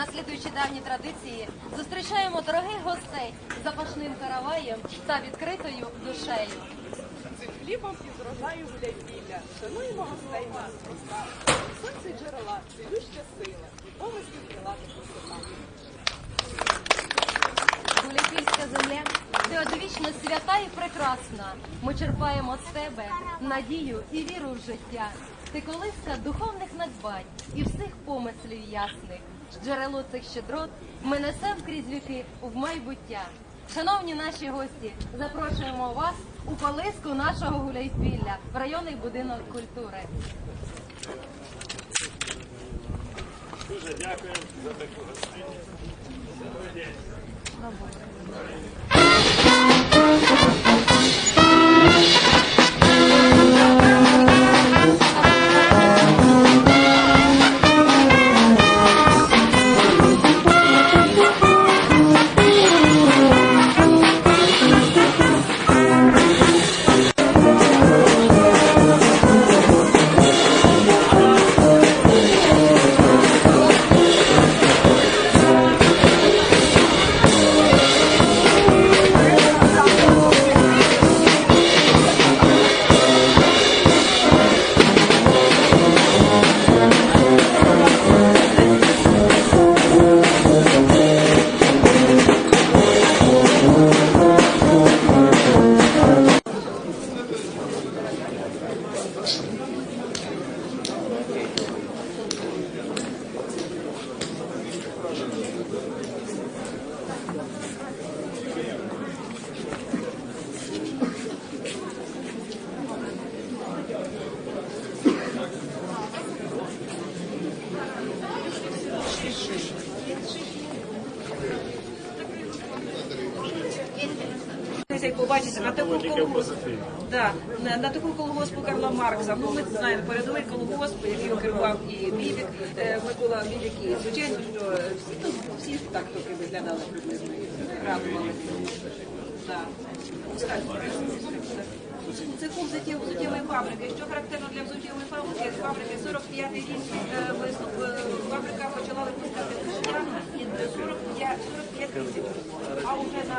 наслідуючи давні традиції, зустрічаємо дорогих гостей запашним караваєм та відкритою душею. Цим хлібом із рожаю гуляйпілля. Шануємо гостей нас проста. Сонце джерела, цілюща сила. І помислів крилатих висота. Гуляйпільська земля, ти одвічно свята і прекрасна. Ми черпаємо з тебе надію і віру в життя. Ти колиска духовних надбань і всіх помислів ясних. Джерело цих щедрот ми несемо крізь віки в майбуття. Шановні наші гості, запрошуємо вас у колиску нашого гуляйспілля в районний будинок культури. Дуже дякую за таку гостинність. Добрий день. Як побачите, на таку колгосп, на, таку колгоспу Карла Маркса. Ну ми знаємо передовий колгосп, який керував і Бібік, е, Микола Бібік, і звичайно, що всі, ну, всі так трохи виглядали приблизно радували. Да. Це куб взуттєвої фабрики. Що характерно для взуттєвої фабрики, фабрики 45-й рік е, е, фабрика почала випускати кубка і 45, 45 тисяч. А вже на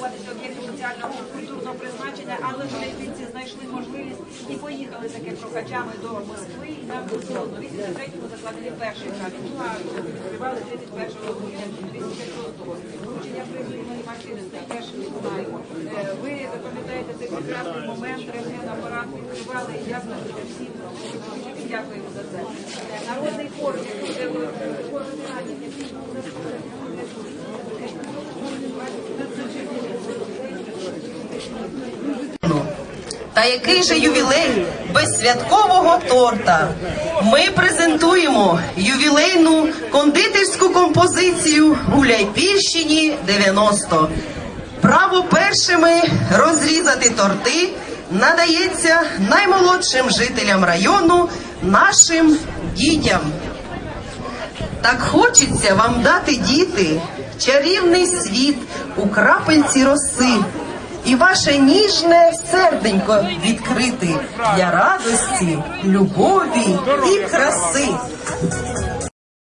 будуватися об'єкти соціального культурного призначення, але жителівці знайшли можливість і поїхали таки прокачами до Москви і нам дозволено. У 83-му закладені перший кадр, ну а відкривали 31 грудня 2006-го. Вручення призовної машини теж знаємо. Е, Ви пам'ятаєте цей прекрасний момент, рентген-апарат відкривали, і ясно, що всім дякуємо за це. Е, Народний хор, який е, хор ветеранів, який був Та який же ювілей без святкового торта? Ми презентуємо ювілейну кондитерську композицію Гуляйпільщині 90. Право першими розрізати торти надається наймолодшим жителям району, нашим дітям. Так хочеться вам дати, діти, чарівний світ у крапельці роси, і ваше ніжне серденько відкрити для радості, любові і краси.